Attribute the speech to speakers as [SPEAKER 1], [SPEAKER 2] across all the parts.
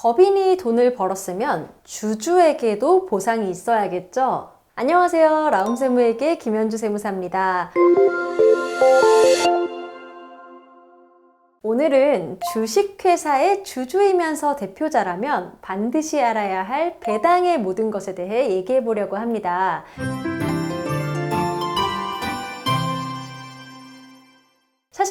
[SPEAKER 1] 법인이 돈을 벌었으면 주주에게도 보상이 있어야겠죠? 안녕하세요. 라움 세무에게 김현주 세무사입니다. 오늘은 주식회사의 주주이면서 대표자라면 반드시 알아야 할 배당의 모든 것에 대해 얘기해 보려고 합니다.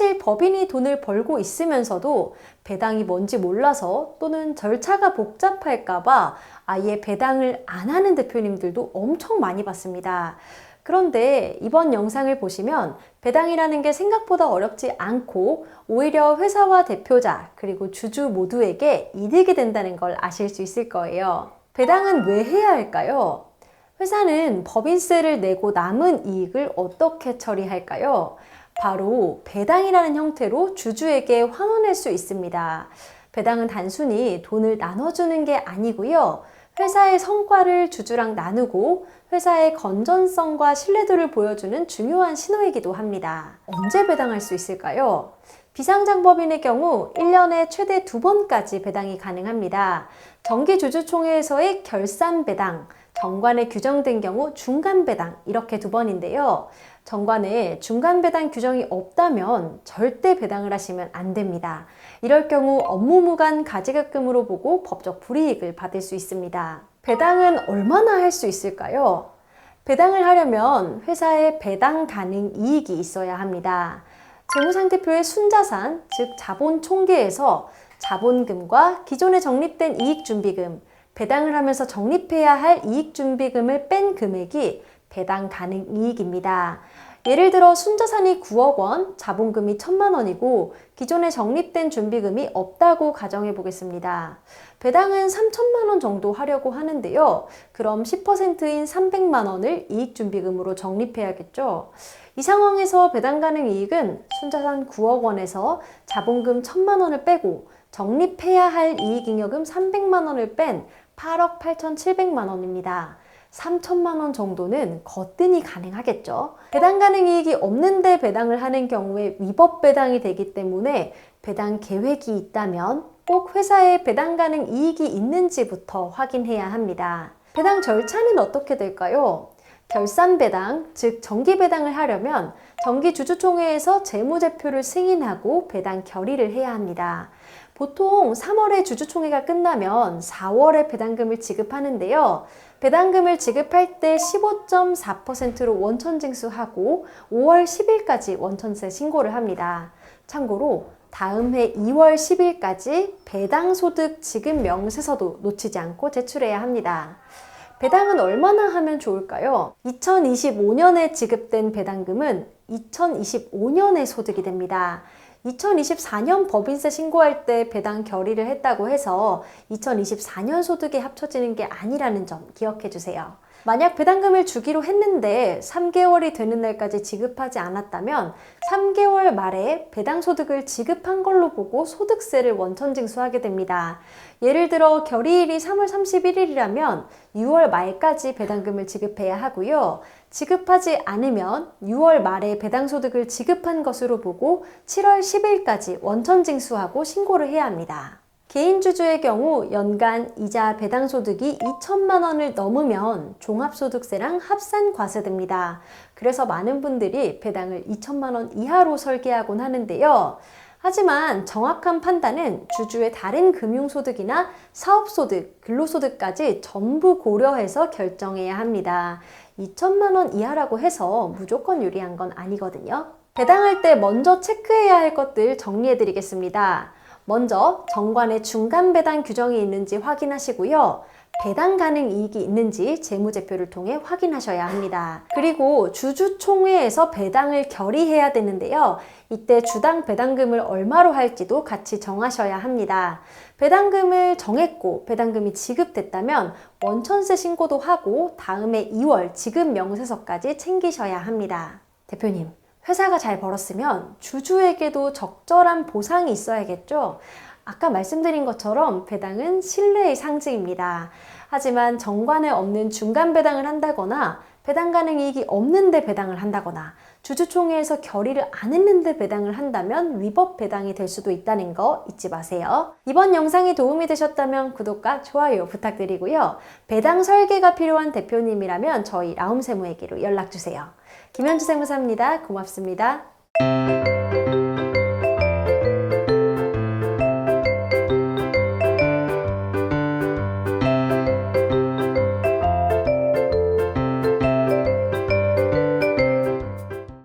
[SPEAKER 1] 사실 법인이 돈을 벌고 있으면서도 배당이 뭔지 몰라서 또는 절차가 복잡할까봐 아예 배당을 안 하는 대표님들도 엄청 많이 봤습니다. 그런데 이번 영상을 보시면 배당이라는 게 생각보다 어렵지 않고 오히려 회사와 대표자 그리고 주주 모두에게 이득이 된다는 걸 아실 수 있을 거예요. 배당은 왜 해야 할까요? 회사는 법인세를 내고 남은 이익을 어떻게 처리할까요? 바로 배당이라는 형태로 주주에게 환원할 수 있습니다. 배당은 단순히 돈을 나눠주는 게 아니고요. 회사의 성과를 주주랑 나누고 회사의 건전성과 신뢰도를 보여주는 중요한 신호이기도 합니다. 언제 배당할 수 있을까요? 비상장법인의 경우 1년에 최대 두 번까지 배당이 가능합니다. 정기주주총회에서의 결산 배당, 정관에 규정된 경우 중간 배당 이렇게 두 번인데요. 정관에 중간 배당 규정이 없다면 절대 배당을 하시면 안 됩니다. 이럴 경우 업무무관 가지급금으로 보고 법적 불이익을 받을 수 있습니다. 배당은 얼마나 할 수 있을까요? 배당을 하려면 회사에 배당 가능 이익이 있어야 합니다. 재무상대표의 순자산, 즉 자본 총계에서 자본금과 기존에 적립된 이익준비금, 배당을 하면서 적립해야 할 이익준비금을 뺀 금액이 배당 가능 이익입니다. 예를 들어 순자산이 9억 원, 자본금이 1천만 원이고 기존에 적립된 준비금이 없다고 가정해 보겠습니다. 배당은 3천만 원 정도 하려고 하는데요. 그럼 10%인 300만 원을 이익준비금으로 적립해야겠죠. 이 상황에서 배당 가능 이익은 순자산 9억 원에서 자본금 1천만 원을 빼고 적립해야 할 이익잉여금 300만 원을 뺀 8억 8,700만 원입니다. 3천만 원 정도는 거뜬히 가능하겠죠. 배당 가능 이익이 없는데 배당을 하는 경우에 위법 배당이 되기 때문에 배당 계획이 있다면 꼭 회사에 배당 가능 이익이 있는지부터 확인해야 합니다. 배당 절차는 어떻게 될까요? 결산 배당, 즉 정기 배당을 하려면 정기 주주총회에서 재무제표를 승인하고 배당 결의를 해야 합니다. 보통 3월에 주주총회가 끝나면 4월에 배당금을 지급하는데요. 배당금을 지급할 때 15.4%로 원천 징수하고 5월 10일까지 원천세 신고를 합니다. 참고로 다음 해 2월 10일까지 배당소득 지급 명세서도 놓치지 않고 제출해야 합니다. 배당은 얼마나 하면 좋을까요? 2025년에 지급된 배당금은 2025년에 소득이 됩니다. 2024년 법인세 신고할 때 배당 결의를 했다고 해서 2024년 소득에 합쳐지는 게 아니라는 점 기억해 주세요. 만약 배당금을 주기로 했는데 3개월이 되는 날까지 지급하지 않았다면 3개월 말에 배당 소득을 지급한 걸로 보고 소득세를 원천 징수하게 됩니다. 예를 들어 결의일이 3월 31일이라면 6월 말까지 배당금을 지급해야 하고요. 지급하지 않으면 6월 말에 배당 소득을 지급한 것으로 보고 7월 10일까지 원천 징수하고 신고를 해야 합니다. 개인 주주의 경우 연간 이자 배당 소득이 2천만 원을 넘으면 종합소득세랑 합산 과세됩니다. 그래서 많은 분들이 배당을 2천만 원 이하로 설계하곤 하는데요. 하지만 정확한 판단은 주주의 다른 금융소득이나 사업소득, 근로소득까지 전부 고려해서 결정해야 합니다. 2천만 원 이하라고 해서 무조건 유리한 건 아니거든요. 배당할 때 먼저 체크해야 할 것들 정리해 드리겠습니다. 먼저 정관에 중간 배당 규정이 있는지 확인하시고요. 배당 가능 이익이 있는지 재무제표를 통해 확인하셔야 합니다. 그리고 주주총회에서 배당을 결의해야 되는데요. 이때 주당 배당금을 얼마로 할지도 같이 정하셔야 합니다. 배당금을 정했고 배당금이 지급됐다면 원천세 신고도 하고 다음해 2월 지급 명세서까지 챙기셔야 합니다. 대표님, 회사가 잘 벌었으면 주주에게도 적절한 보상이 있어야겠죠? 아까 말씀드린 것처럼 배당은 신뢰의 상징입니다. 하지만 정관에 없는 중간 배당을 한다거나 배당 가능 이익이 없는데 배당을 한다거나 주주총회에서 결의를 안 했는데 배당을 한다면 위법 배당이 될 수도 있다는 거 잊지 마세요. 이번 영상이 도움이 되셨다면 구독과 좋아요 부탁드리고요. 배당 설계가 필요한 대표님이라면 저희 라움세무에게로 연락주세요. 김현주 세무사입니다. 고맙습니다.